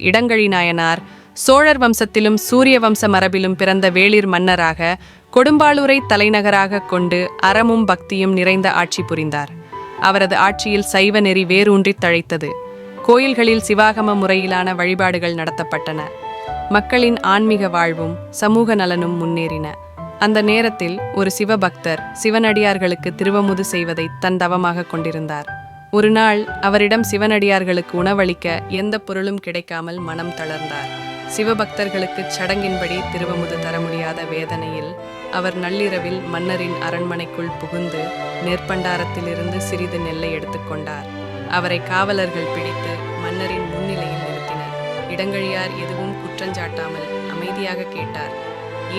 இடங்கழி நாயனார் சோழர் வம்சத்திலும் சூரிய வம்ச மரபிலும் பிறந்த வேளிர் மன்னராக கொடும்பாளூரை தலைநகராக கொண்டு அறமும் பக்தியும் நிறைந்த ஆட்சி புரிந்தார். அவரது ஆட்சியில் சைவ நெறி வேரூன்றித் தழைத்தது. கோயில்களில் சிவாகம முறையிலான வழிபாடுகள் நடத்தப்பட்டன. மக்களின் ஆன்மீக வாழ்வும் சமூக நலனும் முன்னேறின. அந்த நேரத்தில் ஒரு சிவபக்தர் சிவனடியார்களுக்கு திருவமுது செய்வதை தன் தவமாக கொண்டிருந்தார். ஒரு நாள் அவரிடம் சிவனடியார்களுக்கு உணவளிக்க எந்த பொருளும் கிடைக்காமல் மனம் தளர்ந்தார். சிவபக்தர்களுக்கு சடங்கின்படி திருவமுது தர முடியாத வேதனையில் அவர் நள்ளிரவில் மன்னரின் அரண்மனைக்குள் புகுந்து நெற்பண்டாரத்திலிருந்து சிறிது நெல்லை எடுத்துக்கொண்டார் அவரை காவலர்கள் பிடித்து மன்னரின் முன்னிலையில் நிறுத்தினர். இடங்கழியார் எதுவும் குற்றஞ்சாட்டாமல் அமைதியாக கேட்டார்.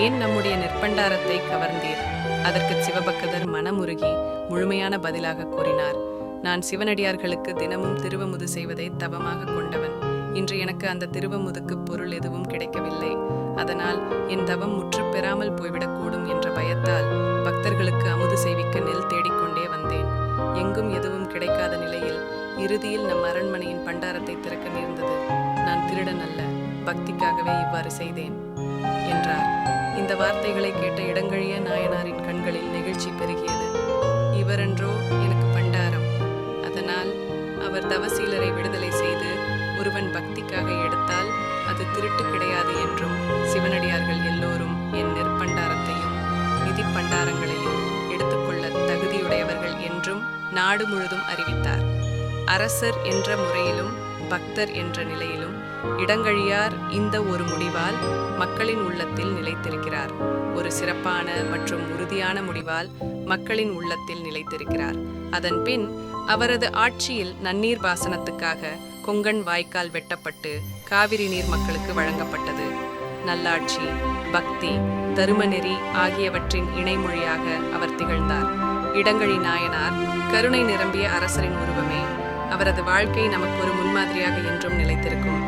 ஏன் நம்முடைய நெற்பண்டாரத்தை கவர்ந்தீர்? அதற்கு சிவபக்தர் மனமுருகி முழுமையான பதிலாக கூறினார். நான் சிவனடியார்களுக்கு தினமும் திருவமுது செய்வதை தவமாக கொண்டவன். இன்று எனக்கு அந்த திருவமுதுக்கு பொருள் எதுவும் கிடைக்கவில்லை. அதனால் என் தவம் முற்று பெறாமல் போய்விடக்கூடும் என்ற பயத்தால் பக்தர்களுக்கு அமுது செய்விக்க நெல் தேடிக்கொண்டே வந்தேன். எங்கும் எதுவும் கிடைக்காத நிலையில் இறுதியில் நம் அரண்மனையின் பண்டாரத்தை திறக்க நேர்ந்தது. நான் திருடன் அல்ல பக்திக்காகவே இவ்வாறு செய்தேன் என்றார். இந்த வார்த்தைகளை கேட்ட இடங்கள் ஒருவன் பக்திக்காக எடுத்தால் அது திருட்டு கிடையாது என்றும் சிவனடியார்கள் எல்லோரும் என் நெற்பண்டாரத்தையும் நிதி பண்டாரங்களையும் எடுத்துக்கொள்ள தகுதியுடையவர்கள் என்றும் நாடு முழுதும் அறிவித்தார். அரசர் என்ற முறையிலும் பக்தர் என்ற நிலையிலும் இடங்கழியார் இந்த ஒரு முடிவால் மக்களின் உள்ளத்தில் நிலைத்திருக்கிறார். ஒரு சிறப்பான மற்றும் உறுதியான முடிவால் மக்களின் உள்ளத்தில் நிலைத்திருக்கிறார். அதன் பின் அவரது ஆட்சியில் நன்னீர் பாசனத்துக்காக கொங்கன் வாய்க்கால் வெட்டப்பட்டு காவிரி நீர் மக்களுக்கு வழங்கப்பட்டது. நல்லாட்சி பக்தி தருமநெறி ஆகியவற்றின் இணைமொழியாக அவர் திகழ்ந்தார். இடங்கழி நாயனார் கருணை நிரம்பிய அரசரின் உருவமே அவரது வாழ்க்கை நமக்கு ஒரு முன்மாதிரியாக என்றும் நிலைத்திருக்கும்.